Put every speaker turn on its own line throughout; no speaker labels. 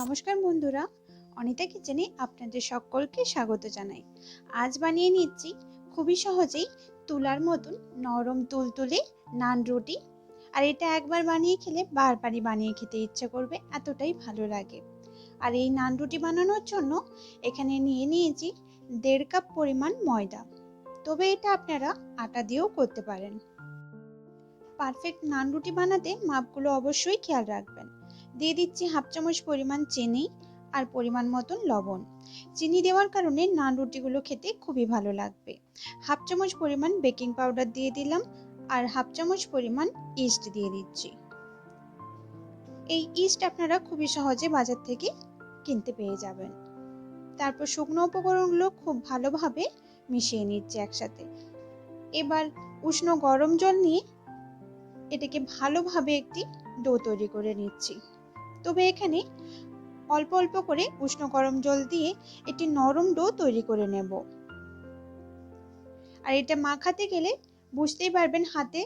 নমস্কার বন্ধুরা, অনিতা কিচেনে আপনাদের সকলকে স্বাগত জানাই। আজ বানিয়ে নিচ্ছি খুবই সহজেই তুলার মতন নরম তুলতুলে নান রুটি। আর এটা একবার বানিয়ে খেলে বারবারই বানিয়ে খেতে ইচ্ছে করবে, এতটাই ভালো লাগে। আর এই নান রুটি বানানোর জন্য এখানে নিয়ে নিয়েছি দেড় কাপ পরিমাণ ময়দা। তবে এটা আপনারা আটা দিয়েও করতে পারেন। পারফেক্ট নান রুটি বানাতে মাপগুলো অবশ্যই খেয়াল রাখবেন। দিয়ে দিচ্ছি হাফ চামচ পরিমাণ চিনি আর পরিমাণ মতন লবণ। চিনি দেওয়ার কারণে নান রুটিগুলো খেতে খুবই ভালো লাগবে। হাফ চামচ পরিমাণ বেকিং পাউডার দিয়ে দিলাম আর হাফ চামচ পরিমাণ ইস্ট দিয়ে দিচ্ছি। এই ইস্ট আপনারা খুবই সহজে বাজার থেকে কিনতে পেয়ে যাবেন। তারপর শুকনো উপকরণগুলো খুব ভালোভাবে মিশিয়ে নিচ্ছি একসাথে। এবার উষ্ণ গরম জল নিয়ে এটাকে ভালোভাবে একটি ডো তৈরি করে নিচ্ছি। তবে এখানে অল্প অল্প করে উষ্ণ গরম জল দিয়ে একটি নরম ডো তৈরি করে নেব। আর এটা মাখাতে গেলে বুঝতেই পারবেন হাতে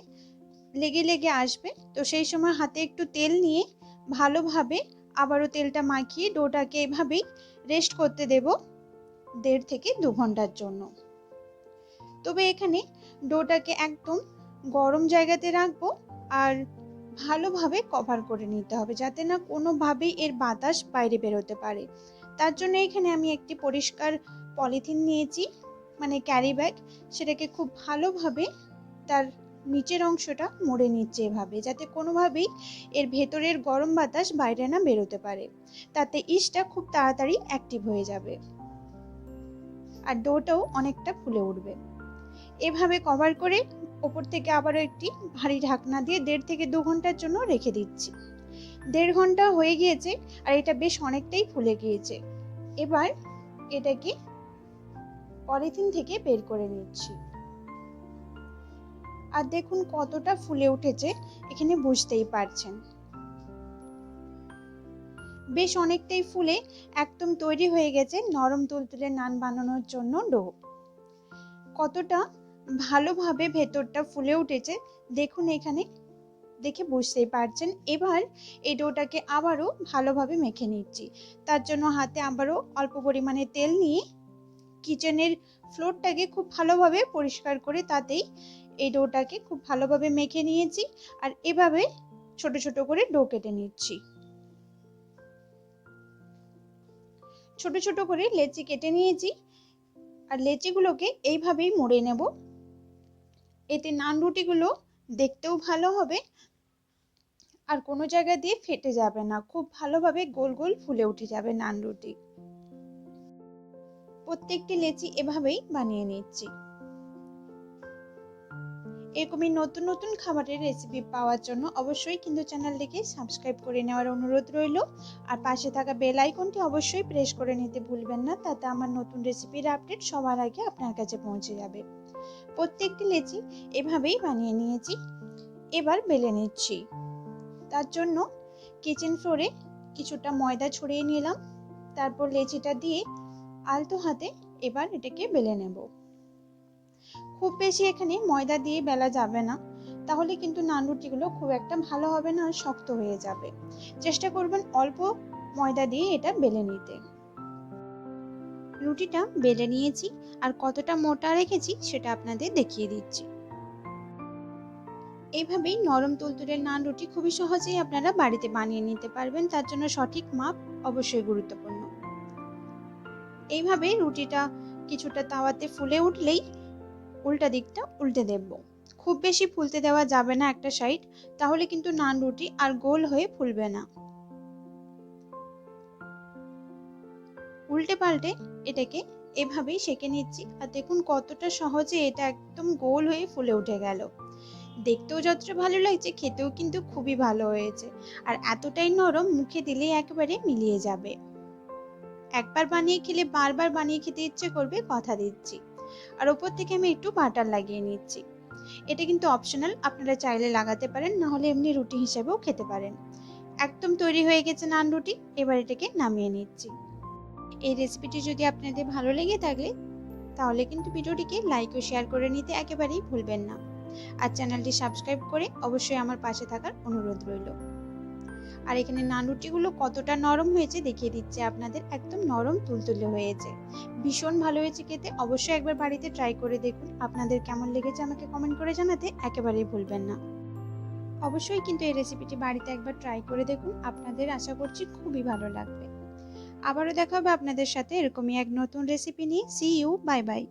লেগে লেগে আসবে। তো সেই সময় হাতে একটু তেল নিয়ে ভালোভাবে আবারও তেলটা মাখিয়ে ডোটাকে এভাবেই রেস্ট করতে দেব দেড় থেকে দু ঘণ্টার জন্য। তবে এখানে ডোটাকে একদম গরম জায়গাতে রাখব আর ভালোভাবে কভার করে নিতে হবে যাতে না কোনোভাবেই এর বাতাস বাইরে বেরোতে পারে। তার জন্য এখানে আমি একটি পরিষ্কার পলিথিন নিয়েছি মানে ক্যারি ব্যাগ সেটাকে খুব ভালোভাবে তার নিচের অংশটা মুড়ে নিচ্ছে এভাবে, যাতে কোনোভাবেই এর ভেতরের গরম বাতাস বাইরে না বেরোতে পারে। তাতে ইস্টটা খুব তাড়াতাড়ি অ্যাক্টিভ হয়ে যাবে। আর ডোটাও অনেকটা ফুলে উঠবে। এভাবে কভার করে ওপর থেকে আবারও একটি ভারী ঢাকনা দিয়ে দেড় থেকে দু ঘণ্টার জন্য রেখে দিচ্ছি। দেড় ঘণ্টা হয়ে গিয়েছে আর এটা বেশ অনেকটাই ফুলে গিয়েছে। এবার এটাকে পলিথিন থেকে বের করে নিচ্ছি। আর দেখুন কতটা ফুলে উঠেছে, এখানে বুঝতেই পারছেন। বেশ অনেকটাই ফুলে একদম তৈরি হয়ে গেছে নরম তুলতুলে নান বানানোর জন্য ডো। কতটা ভালোভাবে ভেতরটা ফুলে উঠেছে। দেখুন এখানে। দেখে বুঝতেই পারছেন। এবার এই ডোটাকে আবারও ভালোভাবে মেখে নিচ্ছি। তার জন্য হাতে আবারও অল্প পরিমাণে তেল নিয়ে কিচেনের ফ্লোরটাকে খুব ভালোভাবে পরিষ্কার করে তাতেই এই ডোটাকে খুব ভালোভাবে মেখে নিয়েছি আর এভাবে ছোট ছোট করে ডো কেটে নিচ্ছি। ছোট ছোট করে লেচি কেটে নিয়েছি। আর লেচিগুলোকে এইভাবেই মুড়ে নেব। এতে নান রুটিগুলো দেখতেও ভালো হবে আর কোনো জায়গা দিয়ে ফেটে যাবে না। খুব ভালোভাবে গোল গোল ফুলে উঠে যাবে নান রুটি। প্রত্যেকটি লেচি এভাবেই বানিয়ে নিচ্ছি। এরকমই নতুন নতুন খাবারের রেসিপি পাওয়ার জন্য অবশ্যই কিন্তু চ্যানেলটিকে সাবস্ক্রাইব করে নেওয়ার অনুরোধ রইল। আর পাশে থাকা বেল আইকনটি অবশ্যই প্রেস করে নিতে ভুলবেন না, তাতে আমার নতুন রেসিপির আপডেট সবার আগে আপনার কাছে পৌঁছে যাবে। প্রত্যেকটি লেচি এভাবেই বানিয়ে নিয়েছি। এবার বেলে নিচ্ছি। তার জন্য কিচেন ফ্লোরে কিছুটা ময়দা ছড়িয়ে নিলাম। তারপর লেচিটা দিয়ে আলতো হাতে এবার এটাকে বেলে নেব। খুব বেশি এখানে ময়দা দিয়ে বেলা যাবে না। তাহলে কিন্তু নান রুটিগুলো খুব একটা ভালো হবে না, শক্ত হয়ে যাবে। চেষ্টা করবেন অল্প ময়দা দিয়ে এটা বেলে নিতে। রুটিটা বেলে নিয়েছি, আর কতটা মোটা রেখেছি সেটা আপনাদের দেখিয়ে দিচ্ছি। এইভাবেই নরম তুলতুলের নান রুটি খুবই সহজেই আপনারা বাড়িতে বানিয়ে নিতে পারবেন, তার জন্য সঠিক মাপ অবশ্যই গুরুত্বপূর্ণ। এইভাবে রুটিটা কিছুটা তাওয়াতে ফুলে উঠলেই উল্টা দিকটা উল্টে দেব খুব বেশি ফুলতে দেওয়া যাবে না একটা সাইড, তাহলে কিন্তু নান রুটি আর গোল হয়ে ফুলবে না। উল্টে পাল্টে এটাকে এভাবেই সেঁকে নিচ্ছি আর দেখুন কতটা সহজে এটা একদম গোল হয়ে ফুলে উঠে গেল। দেখতেও যতটা ভালো লাগছে, খেতেও কিন্তু খুবই ভালো হয়েছে আর এতটাই নরম মুখে দিলেই একেবারে মিলিয়ে যাবে। একবার বানিয়ে খেলে বারবার বানিয়ে খেতে ইচ্ছে করবে, কথা দিচ্ছি। আর ওপর থেকে আমি একটু বাটার লাগিয়ে নিচ্ছি। এটা কিন্তু অপশনাল আপনারা চাইলে লাগাতে পারেন না হলে এমনি রুটি হিসেবেও খেতে পারেন। একদম তৈরি হয়ে গেছে নান রুটি, এবার এটাকে নামিয়ে নিচ্ছি। এই রেসিপিটি যদি আপনাদের ভালো লেগে থাকে, তাহলে কিন্তু ভিডিওটিকে লাইক ও শেয়ার করে নিতে একেবারেই ভুলবেন না। আর চ্যানেলটি সাবস্ক্রাইব করে অবশ্যই আমার পাশে থাকার অনুরোধ রইল। আর এখানে নান রুটিগুলো কতটা নরম হয়েছে দেখিয়ে দিচ্ছে আপনাদের, একদম নরম তুলতুলে হয়েছে। ভীষণ ভালো হয়েছে খেতে, অবশ্যই একবার বাড়িতে ট্রাই করে দেখুন। আপনাদের কেমন লেগেছে আমাকে কমেন্ট করে জানাতে একেবারেই ভুলবেন না। অবশ্যই কিন্তু এই রেসিপিটি বাড়িতে একবার ট্রাই করে দেখুন, আপনাদের আশা করছি খুবই ভালো লাগবে। আবারও দেখা হবে আপনাদের সাথে এরকমই এক নতুন রেসিপি নিয়ে। C you bye bye